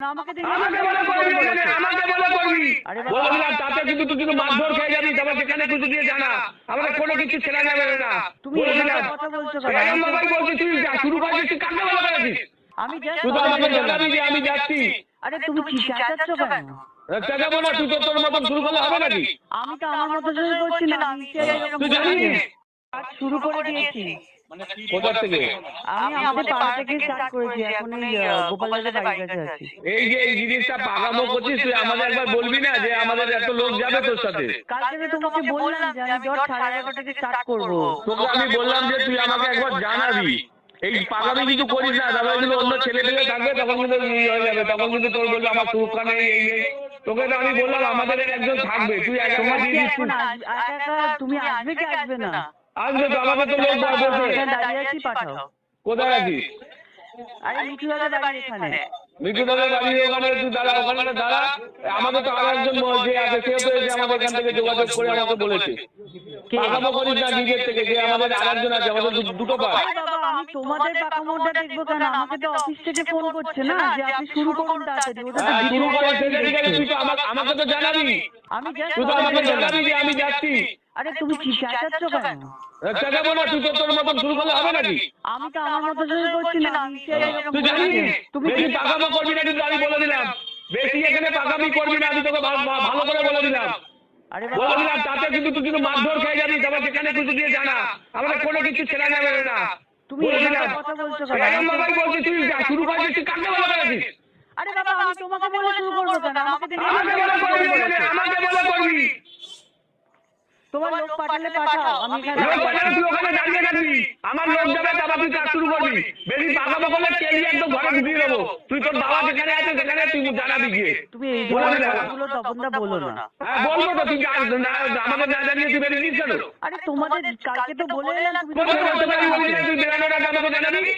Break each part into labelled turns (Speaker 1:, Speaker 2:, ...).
Speaker 1: আমাকে
Speaker 2: কিছু কোনো ছেড়ে যাবে না।
Speaker 1: তুমি। কথা বলছো
Speaker 2: শুরু তুই কাকে বলে
Speaker 1: আমি
Speaker 2: যাচ্ছি।
Speaker 1: আরে তুমি চেঁচাচ্ছ কেন?
Speaker 2: চেঁচাবো না তুই তো তোর মতন শুরু করলে হবে নাকি?
Speaker 1: আমি তো আমার মতো শুরু করছি না
Speaker 2: তুই জানিস?
Speaker 1: শুরু করে দিয়েছি।
Speaker 2: কোথা থেকে?
Speaker 1: আমি আমাদের পাড়া থেকে স্টার্ট করেছি এখন এই গোপালদাদের বাড়ির কাছে আছি।
Speaker 2: এই যে এই জিনিসটা পাকামো করছিস তুই আমাদের একবার বলবি না যে আমাদের এত লোক যাবে তোর সাথে।
Speaker 1: কাল থেকে তোমাকে বললাম যে আমি জ্বর সাড়ে এগারোটা থেকে স্টার্ট করব।
Speaker 2: তোকে আমি বললাম যে তুই আমাকে একবার জানাবি। এই পাকামি কিছু করিস না তারপরে কিন্তু অন্য ছেলে পেলে থাকবে তখন কিন্তু হয়ে যাবে তখন কিন্তু তোর বলবে আমার সুরক্ষা নেই এই নেই তোকে তো আমি বললাম আমাদের একজন থাকবে তুই একা দিয়ে দিচ্ছিস
Speaker 1: এখন আস- একা একা তুমি আসবে কি আসবে না
Speaker 2: আসবে তো লোক
Speaker 1: আমি
Speaker 2: বসে
Speaker 1: দাঁড়িয়ে আছি পাঠাও।
Speaker 2: কোথায় আছিস?
Speaker 1: আরে মিঠু দাদার বাড়ি এখানে।
Speaker 2: মিঠু দাদার বাড়ির ওখানে তুই দাঁড়া ওখানে দাঁড়া। আমাদের তো আরও একজন যে আছে সেও তো এসে আমাদের এখান থেকে যোগাযোগ করে আমাকে বলেছে।
Speaker 1: কে?
Speaker 2: পাকামো করিস না নিজের থেকে যে আমাদের আর একজন আছে আমাদের দুটো পা
Speaker 1: আমি তোমাদের পাকামোটা দেখব কেন? আমাকে তো অফিস থেকে ফোন করছে না যে আপনি শুরু করুন তাড়াতাড়ি। ওটা
Speaker 2: হ্যাঁ, শুরু করে ঠিক আছে তুই তো আমাকে আমাকে তো জানাবি।
Speaker 1: আমি just
Speaker 2: তুই তো আমাকে জানাবি যে আমি যাচ্ছি।
Speaker 1: আরে তুমি কি চেঁচাচ্ছ কেন?
Speaker 2: চেঁচাবো না তুই তো তোর মতন শুরু করলে হবে নাকি?
Speaker 1: আমি তো আমার মতো শুরু করছি না।
Speaker 2: তুই জানিস?
Speaker 1: তুমি
Speaker 2: বেশি পাকামো করবি না কিন্তু আমি বলে দিলাম। বেশি এখানে পাকামি করবি না আমি তোকে ভালো করে বলে দিলাম।
Speaker 1: আরে
Speaker 2: বলে দিলাম তাতে কিন্তু তুই কিন্তু মারধর খেয়ে যাবি তারপর যেখানে কিছু দিয়ে জানা আমাদের কোনো কিছু ছেড়ে যাবে না।
Speaker 1: তুমি
Speaker 2: বলে
Speaker 1: কথা বলছো
Speaker 2: তুই শুরু করেছিস তুই কাকে বলে
Speaker 1: আরে বাবা আমি তোমাকে বলে শুরু করব কেন? আমাকে দেখে
Speaker 2: আমাকে বলে করবি এখানে, আমাকে বলে করবি
Speaker 1: তোমার লোক পাঠালে পাঠাও আমি
Speaker 2: লোক পাঠালে তুই ওখানে দাঁড়িয়ে থাকবি আমার লোক যাবে তারপর তুই কাজ শুরু করবি। বেশি পাকামো করলে কেলিয়ে একদম ঘরে ঢুকিয়ে দেবো। তুই তোর বাবা যেখানে আছে সেখানে তুই জানাবি গিয়ে।
Speaker 1: তুমি এই। কথাগুলো তপনদা বলো না।
Speaker 2: হ্যাঁ বলব তো তুই আমাকে না জানিয়ে তুই বেরিয়ে দিস কেন?
Speaker 1: আরে তোমাদের কালকে তো বলে এলাম।
Speaker 2: তুই বেরানোর আগে আমাকে জানাবি।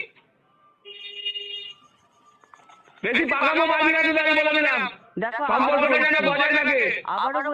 Speaker 2: বেশি পাকামো পারবি না তুই আমি বলে দিলাম।
Speaker 1: দেখো
Speaker 2: সম্পর্কটা যেন বজায় থাকে।
Speaker 1: আবারও